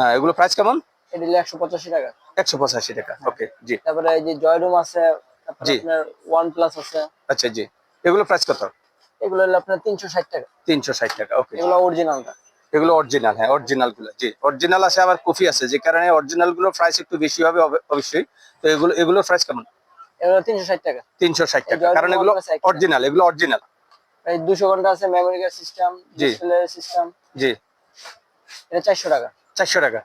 হ্যাঁ এগুলো প্রাইস কেমন? এটা একশো পঁচাশি টাকা। একশো পঁচাশি টাকা ওকে জি। তারপরে এই যে জয়রুম আছে জি। আপনার ওয়ান প্লাস আছে। আচ্ছা জি। এগুলো প্রাইস কত? এগুলো হলো আপনার তিনশো ষাট টাকা। তিনশো ষাট টাকা ওকে এগুলো অরিজিনালটা এগুলো অরিজিনাল হ্যাঁ অরিজিনালগুলো জি। অরিজিনাল আছে আবার কফি আছে যে কারণে অরিজিনালগুলো প্রাইস একটু বেশি হবে অবশ্যই। তো এগুলো এগুলো প্রাইস কেমন? এগুলো তিনশো ষাট টাকা। তিনশো ষাট টাকা কারণ এগুলো অরিজিনাল এগুলো অরিজিনাল এই দুশো ঘণ্টা আছে memory card system. Display system জি। এটা চারশো টাকা। চারশো টাকা।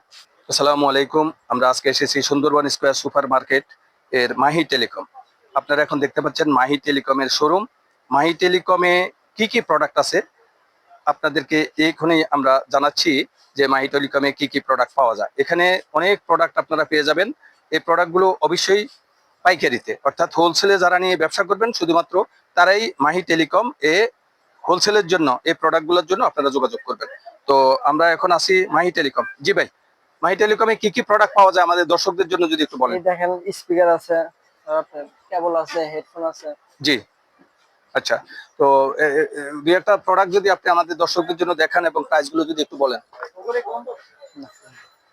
আসসালামু আলাইকুম, আমরা আজকে এসেছি সুন্দরবন স্কোয়ার সুপার মার্কেট এর মাহি টেলিকম। আপনারা এখন দেখতে পাচ্ছেন মাহি টেলিকমের শোরুম। মাহি টেলিকমে কি কি প্রোডাক্ট আছে? আপনাদেরকে এখনই আমরা জানাচ্ছি যে মাহি টেলিকমে কি কি প্রোডাক্ট পাওয়া যায়। এখানে অনেক প্রোডাক্ট আপনারা পেয়ে যাবেন। এই প্রোডাক্টগুলো অবশ্যই পাইকারিতে, অর্থাৎ হোলসেলে যারা নিয়ে ব্যবসা করবেন, শুধুমাত্র তারাই মাহি টেলিকম এ হোলসেলের জন্য, এই প্রোডাক্টগুলোর জন্য আপনারা যোগাযোগ করবেন। তো আমরা এখন আছি মাহি টেলিকম। জি ভাই মাহি টেলিকমে কি কি প্রোডাক্ট পাওয়া যায় আমাদের দর্শকদের জন্য যদি একটু বলেন? দেখেন স্পিকার আছে কেবল আছে হেডফোন আছে। জি আচ্ছা তো দুই একটা প্রোডাক্ট যদি আপনি আমাদের দর্শকদের জন্য দেখান এবং প্রাইসগুলো যদি একটু বলেন।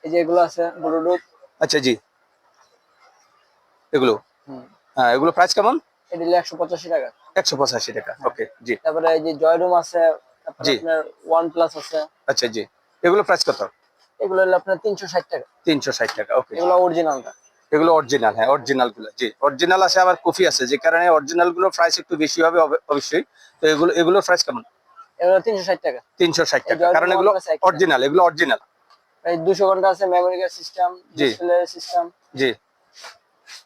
এই যে এগুলো আছে ব্লুটুথ আচ্ছা জি। এগুলো? হ্যাঁ এগুলো প্রাইস কেমন? এটা হলো একশো পঁচাশি টাকা। একশো পঁচাশি টাকা ওকে জি। তারপরে এই যে জয়রুম আছে জি। আপনার ওয়ান প্লাস আছে। আচ্ছা জি। এগুলো প্রাইস কত? এগুলো হলো আপনার তিনশো ষাট টাকা। তিনশো ষাট টাকা ওকে এগুলো অরিজিনালটা এগুলো অরিজিনাল হ্যাঁ অরিজিনালগুলো জি। অরিজিনাল আছে আবার কফি আছে। যে কারণে অরিজিনালগুলো প্রাইস একটু বেশি হবে অবশ্যই। তো এগুলো এগুলোর প্রাইস কেমন? এগুলো তিনশো ষাট টাকা। তিনশো ষাট টাকা। কারণ এগুলো। অরিজিনাল এগুলো অরিজিনাল এই দুশো ঘণ্টা আছে memory card system. Display system জি।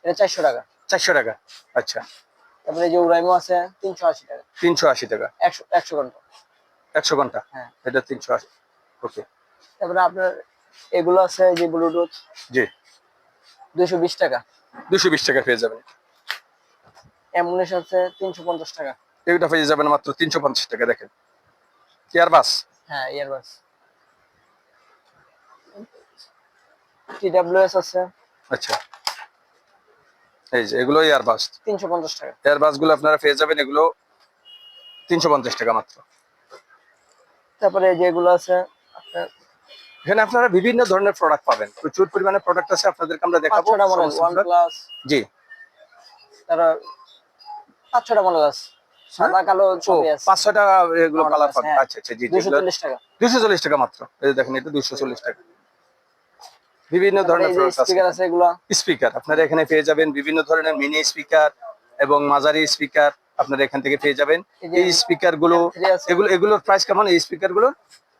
এটা চারশো টাকা। চারশো টাকা আচ্ছা। তারপরে যে উরাইমো আছে তিনশো আশি টাকা। তিনশো আশি টাকা। একশো একশো ঘণ্টা। একশো ঘণ্টা? হ্যাঁ। এটা তিনশো আশি। ওকে তারপরে আপনার এগুলো আছে যে ব্লুটুথ জি। দুশো বিশ টাকা। দুশো বিশ টাকা পেয়ে যাবেন। অ্যাম্বুলেন্স আছে তিনশো পঞ্চাশ টাকা। এগুলো পেয়ে যাবেন মাত্র তিনশো পঞ্চাশ টাকা দেখেন। কেয়ার বাস হ্যাঁ ইয়ারবাস টিডাব্লিউএস আছে। আচ্ছা। এই যে এগুলো এয়ার বাস তিনশো পঞ্চাশ টাকা। এয়ারবাসগুলো আপনারা পেয়ে যাবেন এগুলো তিনশো পঞ্চাশ টাকা মাত্র। তারপরে যেগুলো আছে আপনার এখানে আপনারা বিভিন্ন ধরনের প্রোডাক্ট পাবেন। প্রচুর পরিমাণে প্রোডাক্ট আছে আপনাদেরকে আমরা দেখাবো। প্লাস জি। তারপর পাঁচ ছটা মডেল আছে। সাদা কালো এগুলো কালার পাবেন। হ্যাঁ। আচ্ছা আচ্ছা জি দুশো চল্লিশ টাকা। দুশো চল্লিশ টাকা মাত্র। এই দেখেন এটা দুশো চল্লিশ টাকা। বিভিন্ন ধরনের স্পিকার আছে। এগুলো। স্পিকার আপনারা এখানে পেয়ে যাবেন বিভিন্ন ধরনের মিনি স্পিকার এবং মাঝারি স্পিকার আপনারা এখান থেকে পেয়ে যাবেন। এই স্পিকারগুলো M3 এগুলো এগুলোর প্রাইস কেমন? এই স্পিকারগুলো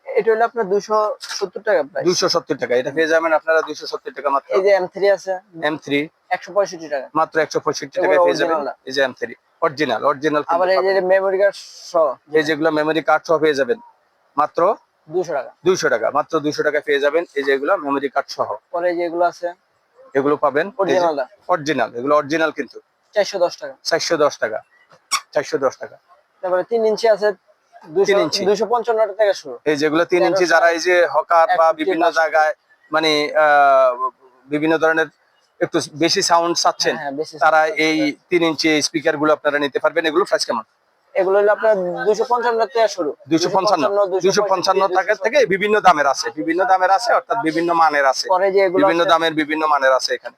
এটা হলো আপনার দুশো সত্তর টাকা দুশো সত্তর টাকা। এটা পেয়ে যাবেন আপনারা দুশো সত্তর টাকা মাত্র। এই যে এম থ্রি আছে। এম থ্রি একশো পঁয়ষট্টি টাকা। মাত্র একশো পঁয়ষট্টি এগুলো পেয়ে যাবেন। এই যে এম থ্রি অরিজিনাল অরিজিনাল আবার এই যে মেমোরি কার্ড সহ। এই যেগুলো মেমোরি কার্ড সহ পেয়ে যাবেন। মাত্র দুশো টাকা। দুইশো টাকা। মাত্র দুইশো টাকা পেয়ে যাবেন এই যে এগুলো মেমোরি কার্ড সহ। পরে এই যে এগুলো আছে এগুলো পাবেন। Original-টা। অরিজিনাল এগুলো অরিজিনাল কিন্তু। চারশো দশ টাকা। চারশো দশ টাকা। চারশো দশ টাকা। তারপরে তিন ইঞ্চি আছে দুশো তিন পঞ্চান্ন টাকা থেকে শুরু। এই যেগুলো তিন ইঞ্চি যারা এই যে হকার বা বিভিন্ন জায়গায় মানে বিভিন্ন ধরনের একটু বেশি সাউন্ড চাচ্ছেন হ্যাঁ তারা এই তিন ইঞ্চি স্পিকারগুলো আপনারা নিতে পারবেন। এগুলো প্রাইস কেমন? এগুলো হলো আপনার দুশো পঞ্চান্ন থেকে শুরু। পঞ্চান্ন। দুইশো পঞ্চান্ন টাকার থেকে বিভিন্ন দামের আছে। বিভিন্ন দামের আছে অর্থাৎ বিভিন্ন মানের আছে। বিভিন্ন দামের বিভিন্ন মানের আছে এখানে।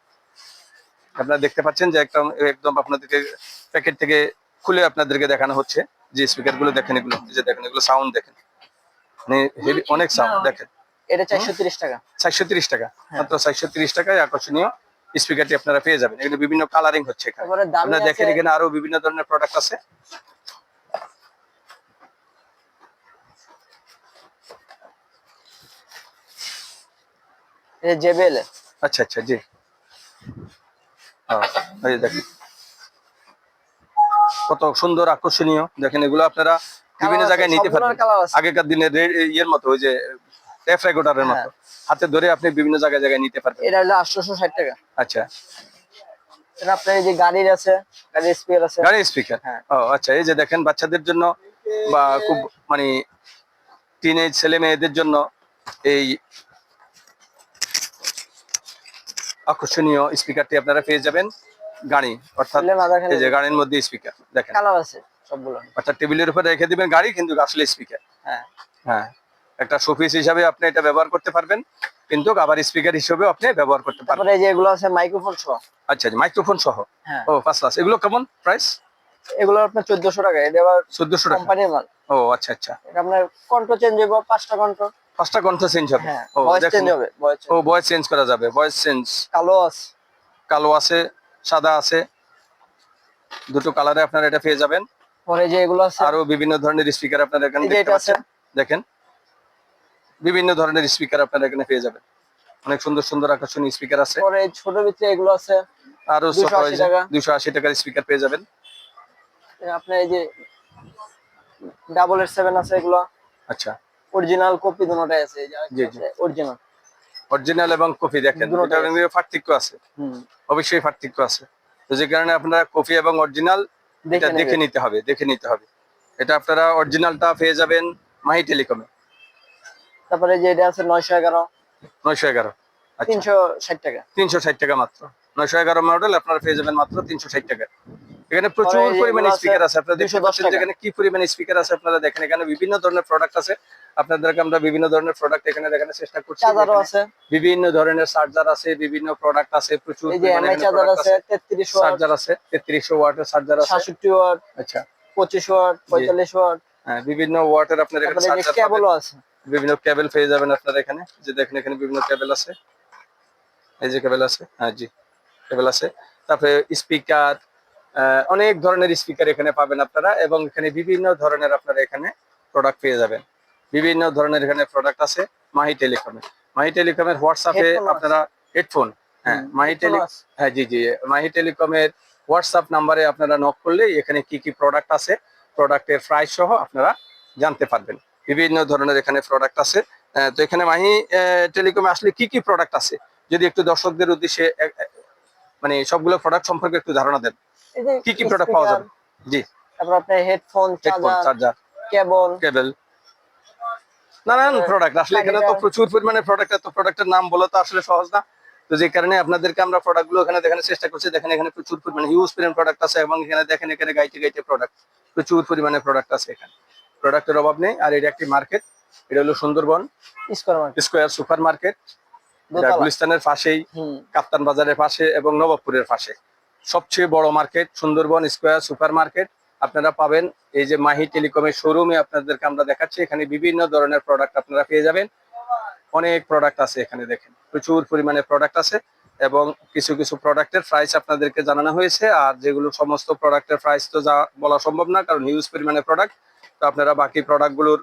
আপনারা দেখতে পাচ্ছেন যে একদম একদম আপনাদেরকে প্যাকেট থেকে খুলে আপনাদেরকে দেখানো হচ্ছে। যে স্পিকারগুলো দেখেন এগুলো যে দেখেন এগুলো সাউন্ড দেখেন। মানে অনেক সাউন্ড দেখেন। এটা টাকা। হ্যাঁ। মাত্র টাকায় আকর্ষণীয় স্পিকারটি আপনারা পেয়ে যাবেন। এগুলো বিভিন্ন কালারিং হচ্ছে এখানে। আপনারা দেখেন এখানে আরও বিভিন্ন ধরনের প্রোডাক্ট আছে। জেবেল আচ্ছা আচ্ছা জি। এই দেখেন। কত সুন্দর আকর্ষণীয়। দেখেন এগুলো আপনারা বিভিন্ন জায়গায় নিতে পারবেন। আগেকার দিনের রে- ইয়ের মতো ওই যে টেপ রেকর্ডারের হ্যাঁ। মতো হাতে ধরে আপনি বিভিন্ন জায়গায় জায়গায় নিতে পারবেন। এটা হলো আটশোশো ষাট টাকা। আচ্ছা। এটা আপনার এই যে গাড়ির আছে গাড়ির স্পিকার আছে। স্পিকার হ্যাঁ। ও আচ্ছা এই যে দেখেন বাচ্চাদের জন্য বা খুব মানে টিনেজ ছেলে মেয়েদের জন্য এই আকর্ষণীয় স্পিকারটি আপনারা পেয়ে যাবেন। গাড়ি অর্থাৎ এই যে গাড়ির মধ্যে স্পিকার দেখেন। কালার আছে সবগুলো। অর্থাৎ টেবিলের উপরে রেখে দিবেন গাড়ি কিন্তু আসলে স্পিকার হ্যাঁ। হ্যাঁ একটা শোপিস হিসাবে আপনি এটা ব্যবহার করতে পারবেন কিন্তু আবার স্পিকার হিসেবে আপনি ব্যবহার করতে পারবেন। তারপরে এই যে এগুলো আছে মাইক্রোফোন সহ। আচ্ছা আচ্ছা মাইক্রোফোন সহ। হ্যাঁ। ও ফার্স্ট ক্লাস এগুলো কেমন প্রাইস এগুলো আপনার চোদ্দশো টাকা। এটা আবার চোদ্দশো টাকা। কোম্পানির মাল। ও আচ্ছা আচ্ছা। এটা আপনার কন্ট্রো চেঞ্জ হইব পাঁচটা কন্ট্রো পাঁচটা কণ্ঠ চেঞ্জ হবে। হ্যাঁ ও ভয়েস চেঞ্জ হবে ও ভয়েস চেঞ্জ করা যাবে ভয়েস চেঞ্জ কালো আছে। কালো আছে সাদা আছে। দুটো কালারে আপনারা এটা পেয়ে যাবেন। পরে যে এগুলো আছে। আরও বিভিন্ন ধরনের স্পিকার আপনারা এখানে দেখতে পাচ্ছেন। দেখেন। বিভিন্ন ধরনের স্পিকার আপনারা এখানে পেয়ে যাবেন। অনেক সুন্দর সুন্দর আকর্ষণীয় স্পিকার আছে। পরে ছোট ভিতরে এগুলো আছে। আরও 280 দুশো আশি টাকার স্পিকার পেয়ে যাবেন। আপনার এই যে ডাবল এর সেভেন আছে এগুলো। আচ্ছা। অরিজিনাল কপি দুটোটাই আছে। অরিজিনাল অরিজিনাল এবং কপি দেখেন পার্থক্য আছে। অবশ্যই পার্থক্য আছে। তো যে কারণে আপনারা কপি এবং অরিজিনাল এটা দেখে দেখে নিতে হবে দেখে নিতে হবে। এটা আপনারা অরিজিনালটা পেয়ে যাবেন মাহি টেলিকমে তারপরে যে এটা আছে নয়শো এগারো। নয়শো এগারো আচ্ছা। তিনশো ষাট টাকা। তিনশো ষাট টাকা মাত্র। নয়শো এগারো মডেল আপনারা পেয়ে যাবেন মাত্র তিনশো ষাট টাকা। এখানে প্রচুর পরিমাণে স্পিকার আছে। আপনারা দেখতে 210 পাচ্ছেন এখানে কি পরিমাণে স্পিকার আছে আপনারা দেখেন। এখানে বিভিন্ন ধরনের প্রোডাক্ট আছে। আপনাদেরকে আমরা বিভিন্ন ধরনের প্রোডাক্ট এখানে দেখানোর চেষ্টা করছি। চার্জারও আছে। বিভিন্ন ধরনের চার্জার আছে বিভিন্ন প্রোডাক্ট আছে প্রচুর এমআই চার্জার আছে তেত্রিশ ওয়াট। চার্জার আছে তেত্রিশশো ওয়াটের চার্জার আছে। সাতষট্টি ওয়াট আচ্ছা। পঁচিশ ওয়াট পঁয়তাল্লিশ ওয়াট। হ্যাঁ বিভিন্ন ওয়াটের আপনার এখানে চার্জার কেবলও আছে। বিভিন্ন কেবল পেয়ে যাবেন আপনারা এখানে। যে দেখেন এখানে বিভিন্ন কেবল আছে। এই যে কেবল আছে। হ্যাঁ জি। কেবল আছে। তারপরে স্পিকার অনেক ধরনের স্পিকার এখানে পাবেন আপনারা এবং এখানে বিভিন্ন ধরনের আপনারা এখানে প্রোডাক্ট পেয়ে যাবেন। বিভিন্ন ধরনের এখানে প্রোডাক্ট আছে মাহি টেলিকমে মাহি টেলিকমের হোয়াটসঅ্যাপে। আপনারা হেডফোন হ্যাঁ মাহি টেলি হ্যাঁ জি জি মাহি টেলিকমের হোয়াটসঅ্যাপ নাম্বারে আপনারা নক করলে এখানে কি কি প্রোডাক্ট আছে প্রোডাক্টের প্রাইস সহ আপনারা জানতে পারবেন। বিভিন্ন ধরনের এখানে প্রোডাক্ট আছে। তো এখানে মাহি টেলিকমে আসলে কি কি প্রোডাক্ট আছে? যদি একটু দর্শকদের উদ্দেশ্যে মানে সবগুলো প্রোডাক্ট সম্পর্কে একটু ধারণা দেন। কি কি প্রোডাক্ট পাওয়া যাবে? জি। তারপর আপনার হেডফোন চার্জার কেবল কেবল নানান প্রোডাক্ট আসলে এখানে তো প্রচুর পরিমাণে প্রোডাক্ট এত প্রোডাক্টের নাম বলা তো আসলে সহজ না। তো যে কারণে আপনাদেরকে আমরা প্রোডাক্টগুলো এখানে দেখানোর চেষ্টা করছি। দেখেন এখানে প্রচুর পরিমাণে হিউজ পরিমাণ প্রোডাক্ট আছে এবং এখানে দেখেন এখানে গাইতে গাইতে প্রোডাক্ট প্রচুর পরিমাণে প্রোডাক্ট আছে এখানে। প্রোডাক্টের অভাব নেই। আর এটা একটি মার্কেট এটা হলো সুন্দরবন। স্কোয়ার সুপার মার্কেট গুলিস্তানের পাশেই। কাপ্তান বাজারের পাশে এবং নবাবপুরের পাশে। সবচেয়ে বড় market, Sundarban square super market আপনারা পাবেন এই যে মাহি টেলিকমের শোরুমে আপনাদেরকে আমরা দেখাচ্ছি। এখানে বিভিন্ন ধরনের প্রোডাক্ট আপনারা পেয়ে যাবেন। অনেক প্রোডাক্ট আছে এখানে দেখেন। প্রচুর পরিমাণে প্রোডাক্ট আছে এবং কিছু কিছু প্রোডাক্টের প্রাইস আপনাদেরকে জানানো হয়েছে। আর যেগুলো সমস্ত প্রোডাক্টের প্রাইস তো যা বলা সম্ভব না, কারণ হিউজ পরিমাণে প্রোডাক্ট তো আপনারা বাকি প্রোডাক্টগুলোর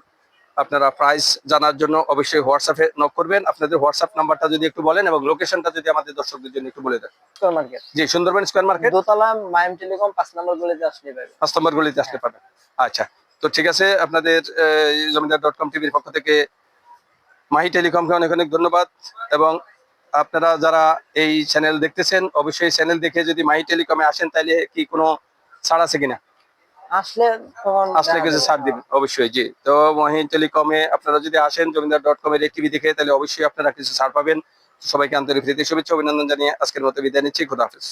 আপনারা প্রাইস জানার জন্য অবশ্যই হোয়াটসঅ্যাপে নক করবেন। আপনাদের হোয়াটসঅ্যাপ নাম্বারটা যদি একটু বলেন এবং লোকেশনটা যদি আমাদের দর্শকদের জন্য একটু বলে দেন। জি সুন্দরবন স্কোয়ার মার্কেট দোতলা মাইম টেলিকম পাঁচ নম্বর গলিতে আসলে পাবে পাঁচ নম্বর গলিতে আসতে পারেন আচ্ছা তো ঠিক আছে আপনাদের জমিদার ডট কম টিভির পক্ষ থেকে মাহি টেলিকমকে অনেক অনেক ধন্যবাদ এবং আপনারা যারা এই চ্যানেল দেখতেছেন অবশ্যই চ্যানেল দেখে যদি মাহি টেলিকমে আসেন তাহলে কি কোনো ছাড় আছে কিনা? আসলে আসলে কিছু ছাড় দিবেন, অবশ্যই, জি। তো মহিন টেলিকমে আপনারা যদি আসেন, জমিদার ডট কমের এই টিভি দেখে, তাহলে অবশ্যই আপনারা কিছু ছাড় পাবেন। সবাইকে আন্তরিক শুভেচ্ছা, অভিনন্দন জানিয়ে আজকের মতো বিদায় নিচ্ছি। খুদা হাফেজ।